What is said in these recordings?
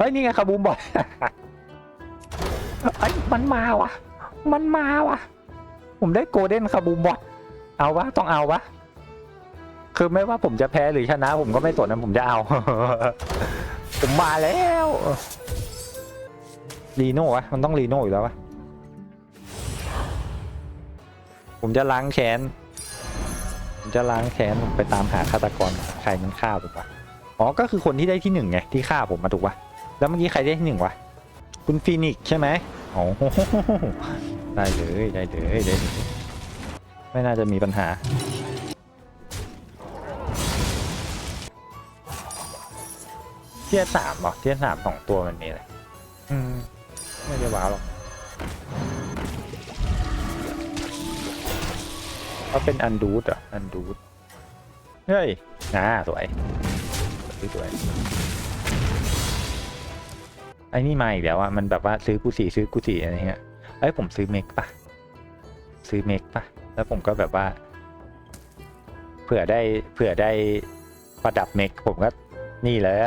เฮ้ยนี่ไงคาบูมบอยไอ้ยมันมาวะมันมาวะผมได้โกลเด้นคาบูมบอยเอาวะต้องเอาวะคือไม่ว่าผมจะแพ้หรือชนะ ผมก็ไม่สนนะผมจะเอา ผมมาแล้วรีโน่วะมันต้องรีโน่อยู่แล้ววะผมจะล้างแค้นผมจะล้างแค้นผมไปตามหาฆาตกรใครมันฆ่าผมวะอ๋อก็คือคนที่ได้ที่หนึ่งไงที่ฆ่าผมมาถูกปะ แล้วเมื่อกี้ใครได้ที่หนึ่งวะ คุณฟีนิกซ์ใช่ไหมโอ๋อได้เลยได้เลยได้เลยไม่น่าจะมีปัญหา เทียสามหรอเทียสามสองตัวมันมีอะไรอืม ไม่ได้ว้าวหรอกเขาเป็นอันดูดเหรออันดูด เฮ้ยน่าสวยสวยสวย ไอ้นี่มาอีกแล้วอะมันแบบว่าซื้อกูสีซื้อกูสีอะไรเงี้ยเอ้ยผมซื้อเมกปะซื้อเมกปะแล้วผมก็แบบว่า เผื่อได้เผื่อได้ประดับเมกผมก็นี่เลย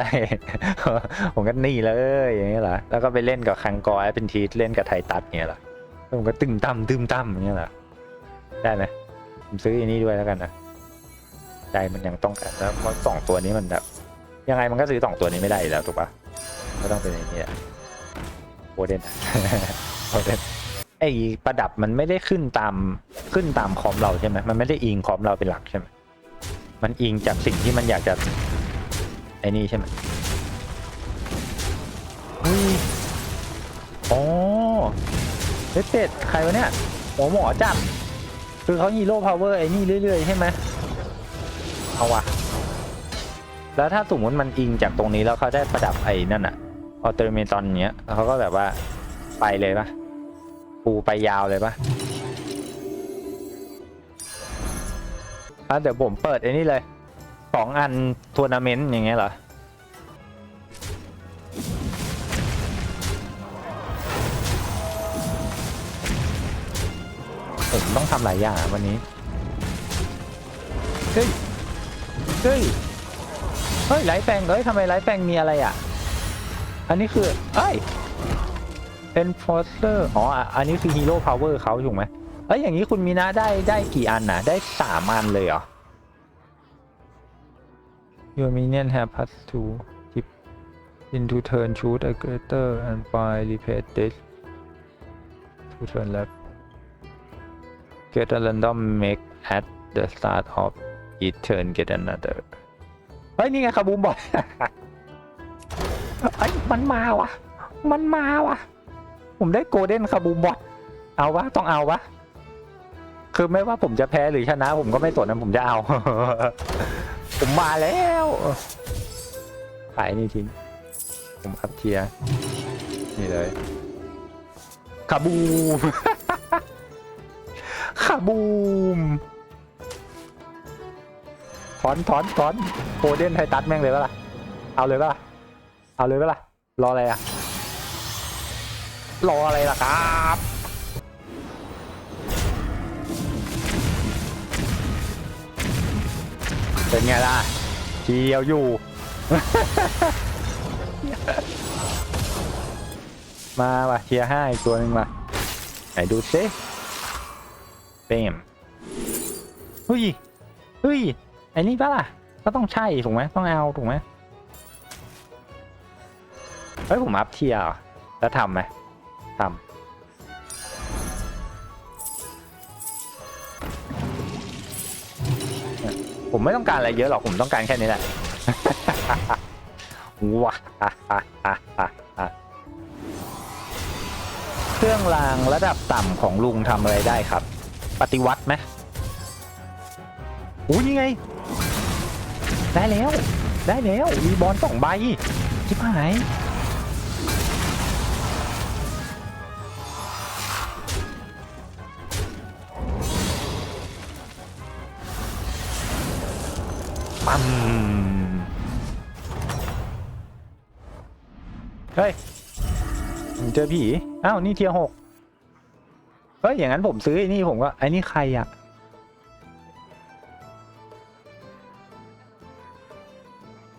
ผมก็นี่เลยอย่างเงี้ยเหรอแล้วก็ไปเล่นกับคังกอแอปเป็นทีเล่นกับไทตัสเงี้ยเหรอแล้วผมก็ตึมตั้มตึมตั้มอย่างเงี้ยเหรอได้ไหมผมซื้ออันนี้ด้วยแล้วกันนะใจมันยังต้องการแล้วสองตัวนี้มันแบบยังไงมันก็ซื้อสองตัวนี้ไม่ได้แล้วถูกปะ ก็ต้องเป็นอย่างนี้แหละโคเดนโคเดนไอ้ประดับมันไม่ได้ขึ้นตามขึ้นตามคอมเราใช่ไหมมันไม่ได้อิงคอมเราเป็นหลักใช่ไหมมันอิงจากสิ่งที่มันอยากจะไอ้นี่ใช่ไหมเฮ้ยอ๋อเฮ้ยเป็ดใครวะเนี่ยหมอหมอจับคือเขาฮีโร่พาวเวอร์ไอ้นี่เรื่อยๆใช่ไหมเอาวะแล้วถ้าสมมติมันอิงจากตรงนี้แล้วเขาได้ประดับไอ้นั่นอะ ออเตอร์เมตอนเนี้ยแล้วเขาก็แบบว่าไปเลยปะปูไปยาวเลยปะอะเดี๋ยวผมเปิดไอ้นี่เลยสองอันทัวร์นาเมนต์อย่างเงี้ยเหรอผมต้องทำหลายอย่างวันนี้ เฮ้ย เฮ้ย เฮ้ยไลฟ์แปลงเอ้ยทำไมไลฟ์แปลงมีอะไรอะ อันนี้คือเอ้ยเป็นโฟสเตอร์อ๋อ อันนี้คือฮีโร่พาวเวอร์เขาถูกไหมเอ้ย อย่างนี้คุณมีนะได้ได้กี่อันนะได้สามอันเลยเหรอ Your minion have plus two tip into turn shoot a greater and by repeat this to turn left get a random make at the start of each turn get another เฮ้ย นี่ไงคาบูมบอย ไอ้ยมันมาวะมันมาวะผมได้โกลเด้นคาบูมบอยเอาวะ ต้องเอาวะ คือไม่ว่าผมจะแพ้หรือชนะ ผมก็ไม่สนนะผมจะเอา ผมมาแล้วขายนี่ทิ้ง ผมอัพเทียร์นี่เลยคาบูม คาบูมถอนถอนถอนโคเด้นไทตัสแม่งเลยปะล่ะ เอาเลยปะล่ะ เอาเลยปล่ะรออะไรอะ รออะไรล่ะครับเป็นไงล่ะเชียวอยู่ มาว่ะเทียร์ห้าอีกตัวหนึ่งมาไหนดูซิเต็มเฮ้ยเฮ้ยไอ้นี่ปะล่ะ ก็ต้องใช่ถูกไหมต้องเอาถูกไหม เฮ้ย ผมอัพเทียร์แล้วทำไหมทำผมไม่ต้องการอะไรเยอะหรอก ผมต้องการแค่นี้แหละว้าเครื่องรางระดับต่ำของลุงทำอะไรได้ครับ ปฏิวัติไหมอู้นี่ไง ได้แล้ว ได้แล้ว มีบอลสองใบชิบหาย เจอผีอ้าวนี่เทียหกเฮ้ยอย่างนั้นผมซื้อไอ้นี่ผมก็ไอ้นี่ใครอะ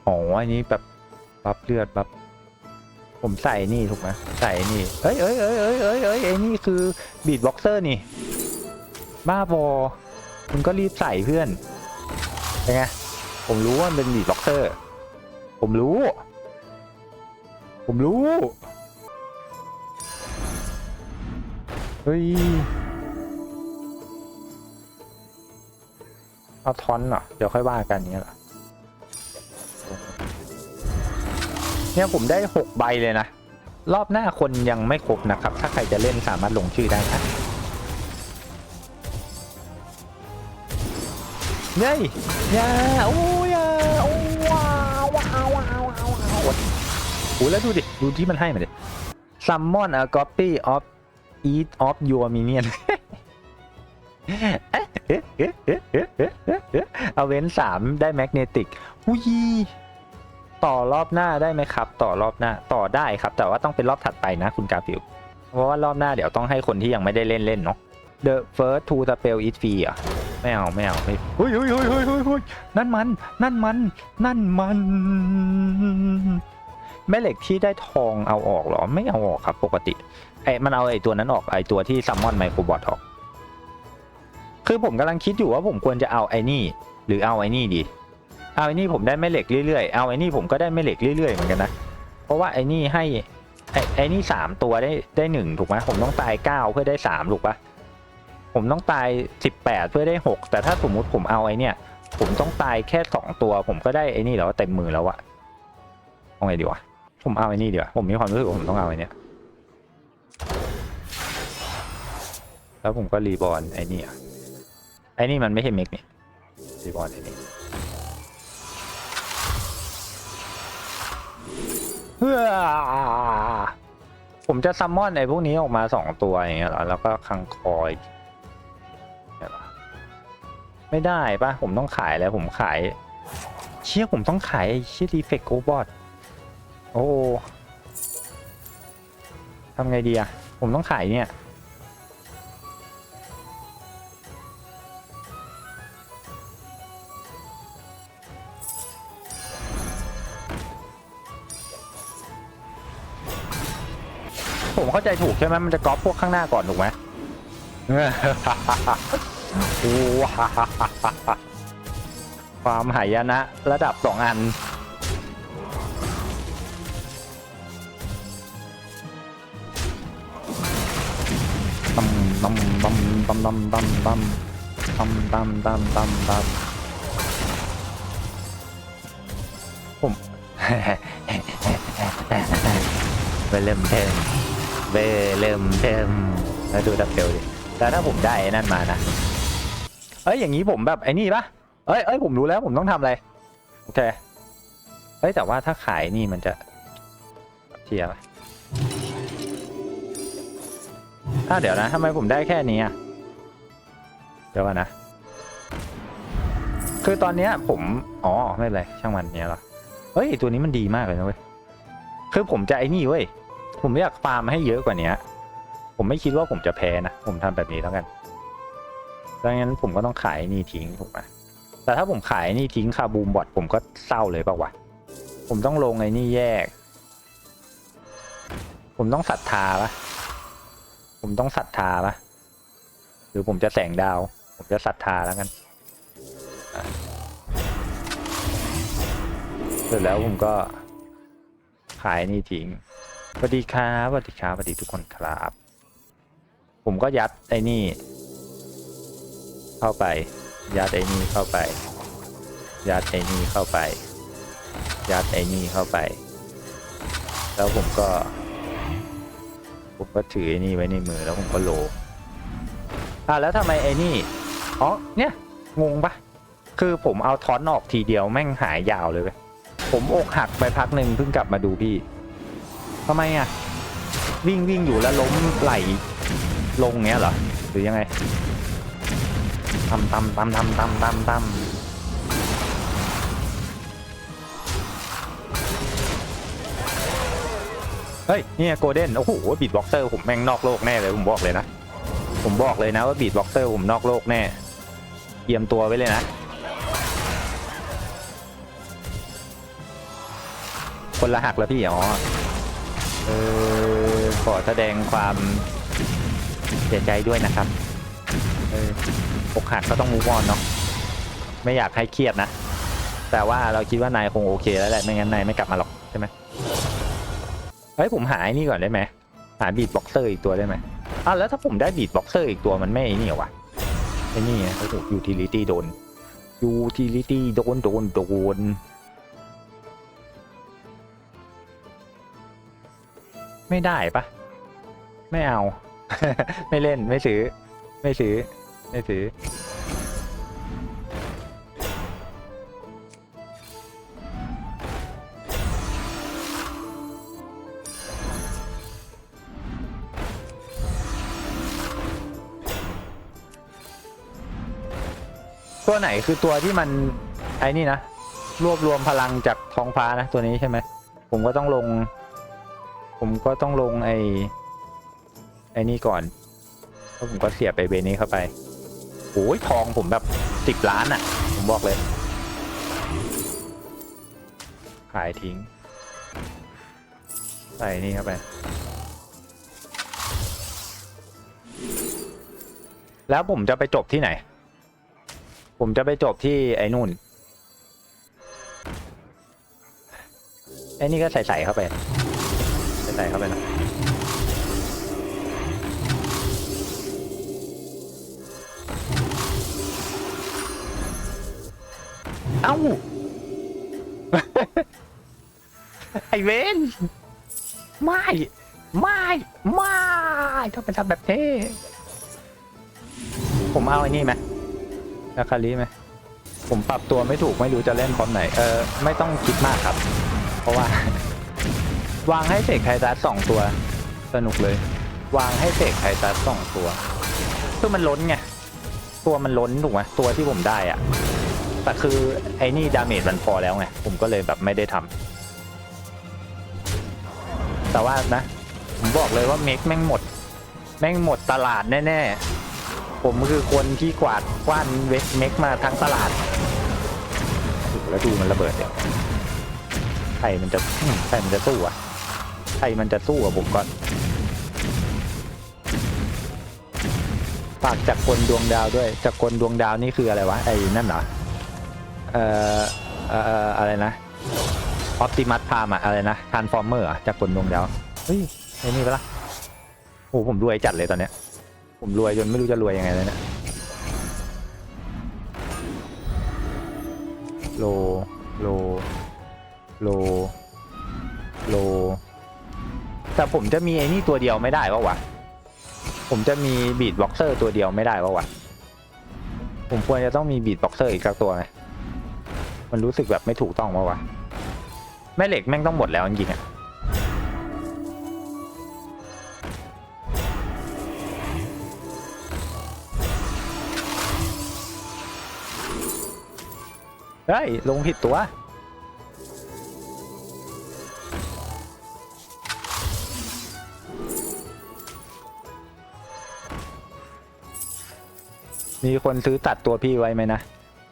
อ๋ออันนี้แบบบัฟเลือดบัฟผมใส่นี่ถูกไหมใส่นี่เอ้ยเอ้ยเอ้ยเอ้ยเอ้ยเอ้ยไอ้นี่คือบีดบ็อกเซอร์นี่ บ้าบอคุณก็รีบใส่เพื่อนเป็นไงผมรู้ว่ามันเป็นบีดบ็อกเซอร์ ผมรู้ ผมรู้ เฮ้ยเอาทอนเหรอเดี๋ยวค่อยว่ากันเนี้ยหรอเนี่ยผมได้หกใบเลยนะ รอบหน้าคนยังไม่ครบนะครับ ถ้าใครจะเล่นสามารถลงชื่อได้นะเย้ยยาโอ้ยาโอ้ว้าวว้าวว้าวว้าวว้าวโอ้แล้วดูดิ ดูที่มันให้มาดิ Summon a copy of each of your minion เอาเว้นสามได้แมกเนติกอุ้ยต่อรอบหน้าได้ไหมครับ ต่อรอบหน้าต่อได้ครับ แต่ว่าต้องเป็นรอบถัดไปนะคุณกาฟิลเพราะว่ารอบหน้าเดี๋ยวต้องให้คนที่ยังไม่ได้เล่นเล่นเนาะ The first two spell is free อะไม่เอาไม่เอาไม่เฮ้ยเฮ้ยเฮ้ยเฮ้ยเฮ้ยเฮ้ยนั่นมัน นั่นมัน นั่นมัน แม่เหล็กที่ได้ทองเอาออกเหรอ ไม่เอาออกครับปกติ ไอ้มันเอาไอ้ตัวนั้นออกไอ้ตัวที่ซัมมอนไมโครบอทออก คือผมกำลังคิดอยู่ว่าผมควรจะเอาไอ้นี่ หรือเอาไอ้นี่ดี เอาไอ้นี่ผมได้แม่เหล็กเรื่อยๆ เอาไอ้นี่ผมก็ได้แม่เหล็กเรื่อยๆเหมือนกันนะ เพราะว่าไอ้นี่ให้ไอ้ไอ้นี่สามตัวได้ได้หนึ่งถูกไหมผมต้องตายเก้าเพื่อได้สามถูกปะผมต้องตายสิบแปดเพื่อได้หกแต่ถ้าสมมุติผมเอาไอ้เนี่ยผมต้องตายแค่สองตัว ผมก็ได้ไอ้นี่แล้วเต็มมือแล้วอะเอาไงดีวะผมเอาไอ้นี่ดีกว่าผมมีความรู้สึกผมต้องเอาไอ้เนี่ แล้วผมก็รีบอลไอ้นี่อะไอ้นี่มันไม่ใช่เมกนี่รีบอลไอ้นี่เพื่อผมจะซัมมอนไอ้พวกนี้ออกมาสองตัวอย่างเงี้ยเหรอ แล้วก็คังคอยไม่ได้ปะผมต้องขายแล้วผมขาย เชี่ยผมต้องขายไอ้เชี่ยดีเฟกโอบอทโอ้ทำไงดีอะผมต้องขายเนี่ย ผมเข้าใจถูกใช่ไหมมันจะก๊อปพวกข้างหน้าก่อนถูกไหมโอ้ความหายนะระดับสองอัน ตั้มตั้มตั้มตั้มตั้มตั้มตั้มตั้มตั้มตั้มตั้มตั้มผมเบลเริ่มเทิม เบลเริ่มเทิมแล้วดูดับเบิลดิแล้วถ้าผมได้นั่นมานะเอ้ยอย่างนี้ผมแบบไอ้นี่ปะเอ้ยเอ้ยผมรู้แล้วผมต้องทำอะไรโอเคเฮ้ยแต่ว่าถ้าขายนี่มันจะเทียร์อ้าวเดี๋ยวนะทำไมผมได้แค่นี้อะเดี๋ยวก่อนนะคือตอนเนี้ยผมอ๋อไม่เป็นไรช่างมันเนี้ยหรอเฮ้ยตัวนี้มันดีมากเลยนะเว้ยคือผมจะไอ้นี่เว้ย ผมอยากฟาร์มให้เยอะกว่านี้ผมไม่คิดว่าผมจะแพ้นะ ผมทำแบบนี้แล้วกันดังนั้นผมก็ต้องขายนี่ทิ้งถูกไหมแต่ถ้าผมขายนี่ทิ้งคาบูมบอทผมก็เศร้าเลยปล่าวะ ผมต้องลงไอ้นี่แยก ผมต้องศรัทธาปะผมต้องศรัทธาปะหรือผมจะแสงดาว ผมจะศรัทธาแล้วกัน เสร็จแล้วผมก็ขายนี่ทิ้ง สวัสดีครับสวัสดีครับสวัสดีทุกคนครับ ผมก็ยัดไอ้นี่ เข้าไป ยัดไอ้นี่เข้าไป ยัดไอ้นี่เข้าไป ยัดไอ้นี่เข้าไป แล้วผมก็ ผมก็ถือไอ้นี่ไว้ในมือแล้วผมก็โลอะแล้วทำไมไอ้นี่อ๋อเนี่ยงงปะคือผมเอาทอนออกทีเดียวแม่งหายยาวเลยเว้ยผมอกหักไปพักหนึ่งเพิ่งกลับมาดูพี่ ทำไมอะ วิ่งวิ่งอยู่แล้วล้มไหลลงเงี้ยเหรอ หรือยังไงตำตำตำตำตำตำตำเฮ้ย เนี่ยโกลเด้น โอ้โหบีดบ็อกเซอร์ผมแม่งนอกโลกแน่เลย ผมบอกเลยนะ ผมบอกเลยนะว่าบีดบ็อกเซอร์ผมนอกโลกแน่เตรียมตัวไว้เลยนะ คนละหักแล้วพี่ อ๋อ เออขอแสดงความเสียใจด้วยนะครับเอออกหักก็ต้องมูฟออนเนาะไม่อยากให้เครียดนะ แต่ว่าเราคิดว่านายคงโอเคแล้วแหละไม่งั้นนายไม่กลับมาหรอกใช่ไหมเฮ้ยผมหาไอ้นี่ก่อนได้ไหมหาบีทบ็อกเซอร์อีกตัวได้ไหมอ้าวแล้วถ้าผมได้บีทบ็อกเซอร์อีกตัวมันไม่ไอ้นี่เหรอวะไอ้นี่ไงโอ้โหยูทิลิตี้โดนยูทิลิตี้โดนโดนโดน ไม่ได้ปะไม่เอา ไม่เล่นไม่ซื้อ ไม่ซื้อ ไม่ซื้อ ตัวไหนคือตัวที่มันไอ้นี่นะ รวบรวมพลังจากท้องฟ้านะ ตัวนี้ใช่ไหม ผมก็ต้องลง ผมก็ต้องลงไอ้ไอ้นี่ก่อนแล้วผมก็เสียบไปเบนี้เข้าไปโอ้ยทองผมแบบสิบล้านอะ่ะ ผมบอกเลย ขายทิ้ง ใส่นี่เข้าไป แล้วผมจะไปจบที่ไหน ผมจะไปจบที่ไอ้นู่นไอ้นี่ก็ใส่ใส่เข้าไป ใส่เข้าไปนะเอ้า ไอเวนไม่ ไม่ ไม่ต้องไปทำแบบเท่ผมเอาไอ้นี่ไหมนาคาริไหมผมปรับตัวไม่ถูกไม่รู้จะเล่นคอมไหน เออ ไม่ต้องคิดมากครับ เพราะว่า วางให้เสกไททัสสองตัว สนุกเลย วางให้เสกไททัสสองตัวคือมันล้นไงตัวมันล้นถูกไหมตัวที่ผมได้อะแต่คือไอ้นี่ดาเมจมันพอแล้วไงผมก็เลยแบบไม่ได้ทำแต่ว่านะผมบอกเลยว่าเมกแม่งหมด แม่งหมดตลาดแน่ๆ ผมคือคนที่กวาดกว้านเวกเมกมาทั้งตลาดโหแล้วดูมันระเบิดเดี๋ยวใครมันจะใครมันจะสู้อะ รมันจะสู้อะผมก่อนฝากจากคนดวงดาวด้วย จากคนดวงดาวนี่คืออะไรวะ ไอ้นั่นเหรอ เอ่อ เอ่อ อะไรนะ ออ t ติมัสพามอะอะไรนะทานฟอร์เมอร์จากคนดวงดาว เฮ้ย ไอ้นี่ปะล่ะ โอ้ผมรวยจัดเลยตอนเนี้ย ผมรวยจนไม่รู้จะรวยยังไงเลยเนี่ยโล โล โล โล แต่ผมจะมีไอ้นี่ตัวเดียวไม่ได้ปะวะ ผมจะมีบีดบ็อกเซอร์ตัวเดียวไม่ได้ปะวะ ผมควรจะต้องมีบีดบ็อกเซอร์อีกสักตัวไหมมันรู้สึกแบบไม่ถูกต้องปะวะ แม่เหล็กแม่งต้องหมดแล้วจริงๆอะเฮ้ยลงผิดตัว มีคนซื้อตัดตัวพี่ไว้ไหมนะ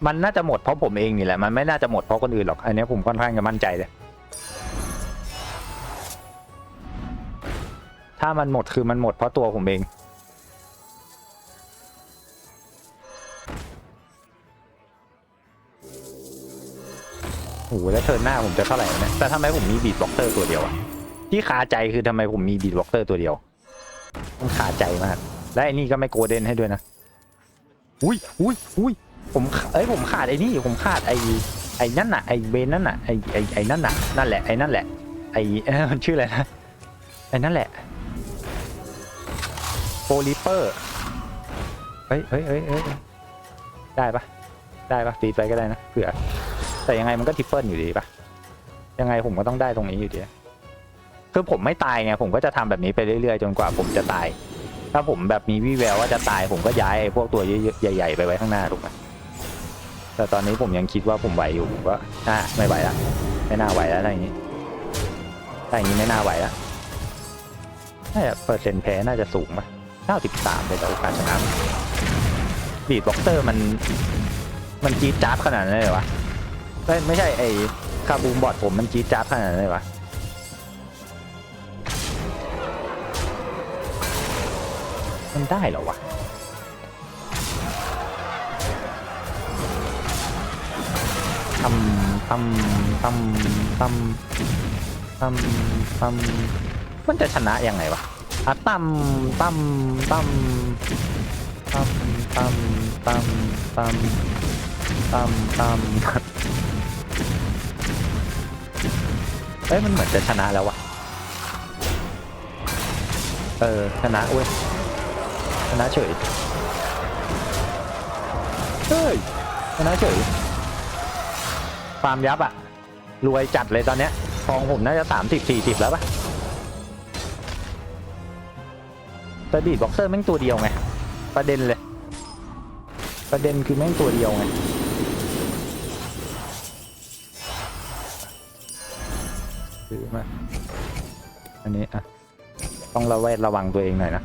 มันน่าจะหมดเพราะผมเองนี่แหละ มันไม่น่าจะหมดเพราะคนอื่นหรอก อันนี้ผมค่อนข้างจะมั่นใจเลย ถ้ามันหมดคือมันหมดเพราะตัวผมเอง โอ้โหแล้วเทิร์นหน้าผมจะเท่าไหร่วะแต่ทำไมผมมีบีดบ็อกเตอร์ตัวเดียวอะที่คาใจคือทำไมผมมีบีดบ็อกเตอร์ตัวเดียว มันคาใจมาก และไอ้นี่ก็ไม่โกลเด้นให้ด้วยนะ อุ้ยอุ้ยอุ้ยผมเอ้ยผมขาดไอ้นี่ผมขาดไอ้ไอ้นั่นน่ะไอ้เบนนั่นน่ะไอ้ไอ้ไอ้นั่นน่ะนั่นแหละไอ้นั่นแหละไอ้เอ้ยมันชื่ออะไรนะไอ้นั่นแหละโปลิเปอร์เฮ้ยเฮ้ยเฮ้ยเฮ้ยได้ปะได้ปะตีไปก็ได้นะเผื่อแต่ยังไงมันก็ทิปเปิลอยู่ดีปะยังไงผมก็ต้องได้ตรงนี้อยู่ดีคือผมไม่ตายไงผมก็จะทำแบบนี้ไปเรื่อยๆ จนกว่าผมจะตาย ถ้าผมแบบมีวี่แววว่าจะตายผมก็ย้ายพวกตัวเยอะๆใหญ่ ๆ ไปไว้ข้างหน้าถูกไหมแต่ตอนนี้ผมยังคิดว่าผมไหวอยู่ผมก็อ่าไม่ไหวแล้วไม่น่าไหวแล้วอะไรอย่างนี้ถ้าอย่างนี้ไม่น่าไหวแล้วน่าจะเปอร์เซ็นต์แพ้น่าจะสูงปะ93เลยต่โอกาสชนะบีดบ็อกเตอร์มัน มันจี๊ดจ๊าบขนาดนั้นเลยวะเอ้ยไม่ใช่ไอ้คาบูมบอดผมมันจี๊ดจ๊าบขนาดนั้นเลยวะ มันได้เหรอวะทำทำทำทำทำทำมันจะชนะยังไงวะอะตั้มตั้มตั้มตั้มตั้มตั้มตั้มตั้มตั้มเฮ้ยมันเหมือนจะชนะแล้ววะเออชนะเว้ย ชนะเฉยเฮ้ยชนะเฉยฟาร์มยับอะรวยจัดเลยตอนเนี้ยทองผมน่าจะสามสิบสี่สิบแล้วปะแต่บีดบ็อกเซอร์แม่งตัวเดียวไง ประเด็นเลย ประเด็นคือแม่งตัวเดียวไงซื้อมาอันนี้อะ ต้องระแวดระวังตัวเองหน่อยนะ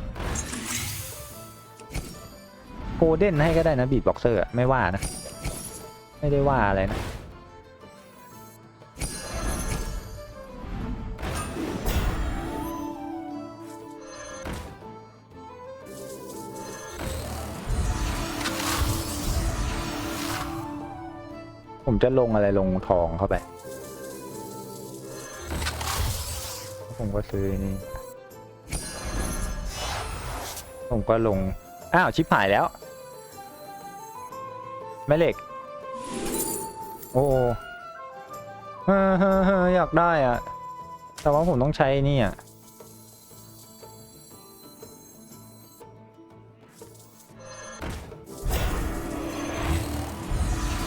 โกลเด้นให้ก็ได้นะบีดบ็อกเซอร์ไม่ว่านะ ไม่ได้ว่าอะไรนะผมจะลงอะไรลงทองเข้าไป ผมก็ซื้อนี่ ผมก็ลง อ้าว ชิปหายแล้ว แม่เหล็ก โอ้เฮ้อเฮ้อเฮ้ออยากได้อะแต่ว่าผมต้องใช้นี่อะ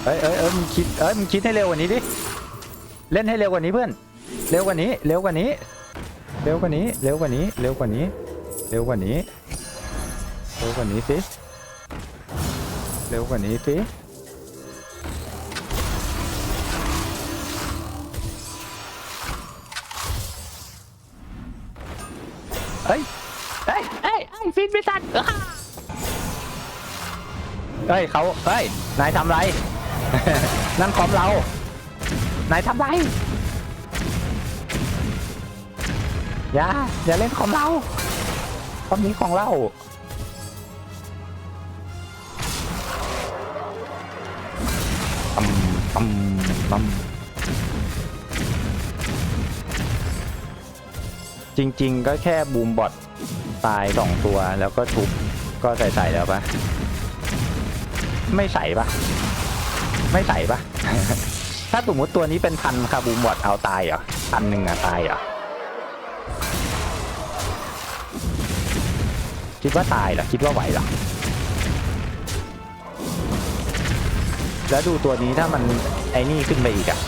เอ้ยเอ้ยเอ้ยมึงคิดเอ้ยมึงคิดให้เร็วกว่านี้ดิ เล่นให้เร็วกว่านี้เพื่อน เร็วกว่านี้ เร็วกว่านี้ เร็วกว่านี้ เร็วกว่านี้ เร็วกว่านี้ เร็วกว่านี้ เร็วกว่านี้สิ เร็วกว่านี้สิ เฮ้ยเฮ้ยเฮ้ยไอ้ฟินไม่ทันเฮ้ยเขาเฮ้ย นายทำไร นั่นคอมเรา นายทำไร อย่า อย่าเล่นคอมเราคอมนี้ของเราตั้มตั้มตั้ม จริง ๆ ก็แค่บูมบอทตายสองตัวแล้วก็ทุบก็ใส่ๆแล้วปะไม่ใส่ปะไม่ใส่ปะ ถ้าสมมติตัวนี้เป็นพันคาบูมบอทเอาตายเหรอพันหนึ่งอะตายเหรอคิดว่าตายเหรอคิดว่าไหวเหรอแล้วดูตัวนี้ถ้ามันไอ้นี่ขึ้นไปอีกอะ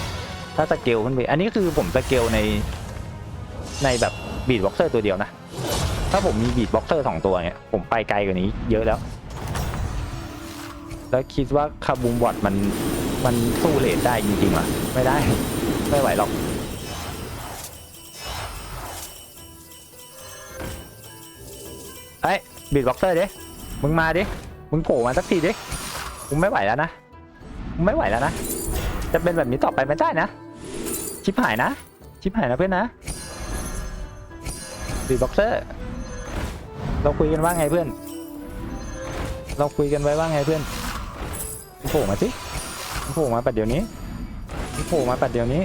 ถ้าสเกลขึ้นไป อันนี้คือผมสเกลในในแบบ บีดบ็อกเซอร์ตัวเดียวนะ ถ้าผมมีบีดบ็อกเซอร์สองตัวเนี่ยผมไปไกลกว่านี้เยอะแล้ว แล้วคิดว่าคาบูมบอดมันมันสู้เลทได้จริงๆหรอไม่ได้ไม่ไหวหรอกเอ้ยบีดบ็อกเซอร์ดิมึงมาดิมึงโผล่มาสักทีดิมึงไม่ไหวแล้วนะมึงไม่ไหวแล้วนะจะเป็นแบบนี้ต่อไปไม่ได้นะชิปหายนะชิปหายนะเพื่อนนะ บีบ็อกเซอร์ เราคุยกันว่าไงเพื่อน เราคุยกันไว้ว่าไงเพื่อนโผล่มาสิโผล่มาปัดเดี๋ยวนี้โผล่มาปัดเดี๋ยวนี้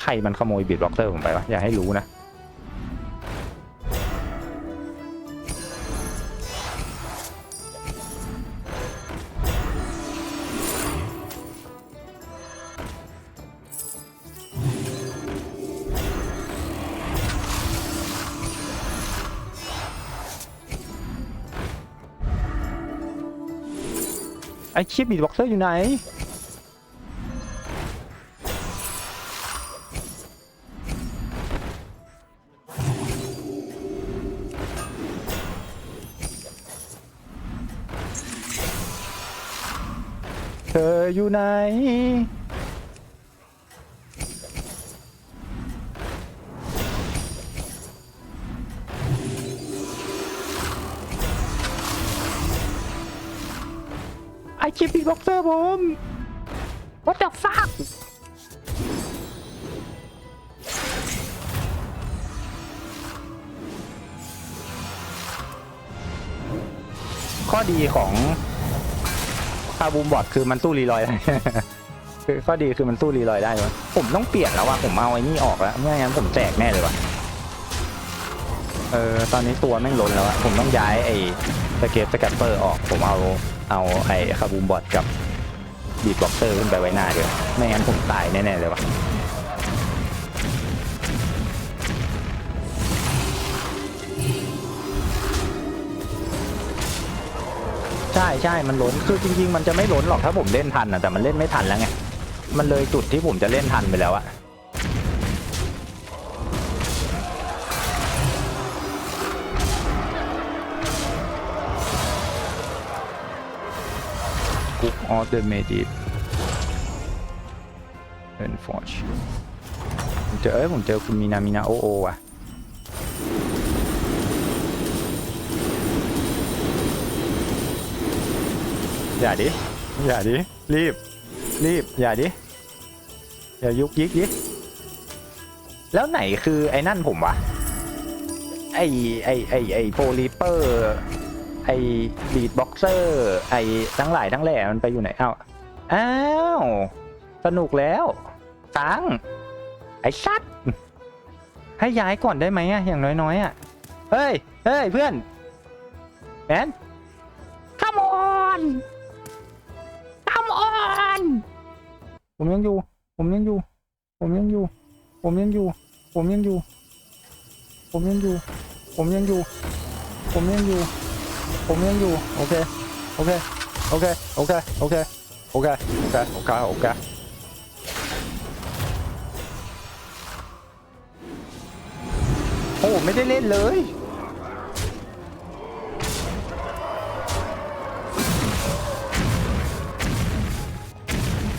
ใครมันขโมยบีดบ็อกเซอร์ผมไปวะ อย่าให้รู้นะ ไอ้เชียบีดบ็อกเซอร์อยู่ไหน เธออยู่ไหน บ็อกเซอร์ผมวัดดับฟากข้อดีของคาบูมบอดคือมันสู้รีลอยได้ คือข้อดีคือมันสู้รีลอยได้วะผมต้องเปลี่ยนแล้วว่ะผมเอาไอ้นี่ออกแล้วไม่งั้นผมแจกแน่เลยว่ะเออตอนนี้ตัวแม่งล้นแล้วอะผมต้องย้ายไอ้ สเกตสแกปเปอร์ออกผมเอาเอาไอ้คาบูมบอดกับบีบบ็อกเตอร์ขึ้นไปไว้หน้าเดียวไม่งั้นผมตายแน่ๆเลยว่ะใช่ใช่มันล้นคือจริงๆ มันจะไม่ล้นหรอกถ้าผมเล่นทันอะแต่มันเล่นไม่ทันแล้วไงมันเลยจุดที่ผมจะเล่นทันไปแล้วอะ กุ๊กออเดอร์เมดิฟเอ็นฟอร์ชผมเจอเอ้ยผมเจอคุณมีนามินาโอโอว่ะอย่าดิ อย่าดิ รีบ รีบ อย่าดิ อย่ายุกยิกดิ แล้วไหนคือไอ้นั่นผมวะ ไอ้ไอ้ไอ้ไอ้โพลีเปอร์ ไอ้บีดบ็อกเซอร์ไอ้ทั้งหลายทั้งแหล่มันไปอยู่ไหนอ้าวอ้าวสนุกแล้วตังไอ้ชัดให้ย้ายก่อนได้ไหมอะอย่างน้อยๆอะเฮ้ยเฮ้ยเพื่อนแมน come on come on ผมยังอยู่ ผมยังอยู่ ผมยังอยู่ ผมยังอยู่ ผมยังอยู่ ผมยังอยู่ ผมยังอยู่ ผมยังอยู่ ผมยังอยู่ โอเค โอเค โอเค โอเค โอเค โอเค โอเค โอเค โอเคโอ้ไม่ได้เล่นเลย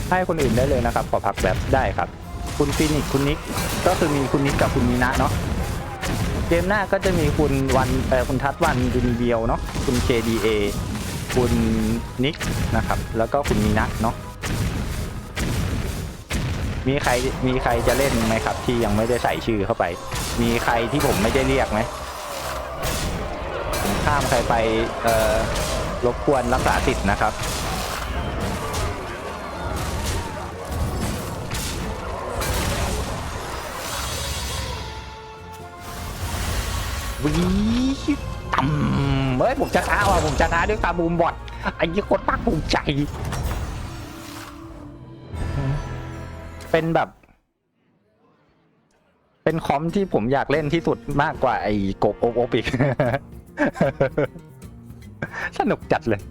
ให้คนอื่นได้เลยนะครับ ขอพักแบบได้ครับ คุณฟินิกคุณนิก ก็คือมีคุณนิกกับคุณมีนะเนาะ เกมหน้าก็จะมีคุณวันเอ่อคุณทัศน์วันดินเบียวเนาะคุณ KDA คุณนิกนะครับ แล้วก็คุณมีนะเนาะมีใครมีใครจะเล่นไหมครับ ที่ยังไม่ได้ใส่ชื่อเข้าไป มีใครที่ผมไม่ได้เรียกไหมผมข้ามใครไปเอ่อรบกวนรักษาสิทธิ์นะครับ วิต่ำเฮ้ยผมชนะว่ะผมชนะด้วยตาบูมบอดไอ้ยี่โคตรภาคภูมิใจ เป็นแบบ เป็นคอมที่ผมอยากเล่นที่สุดมากกว่าไอ้โกบโอโอปิกสนุกจัดเลย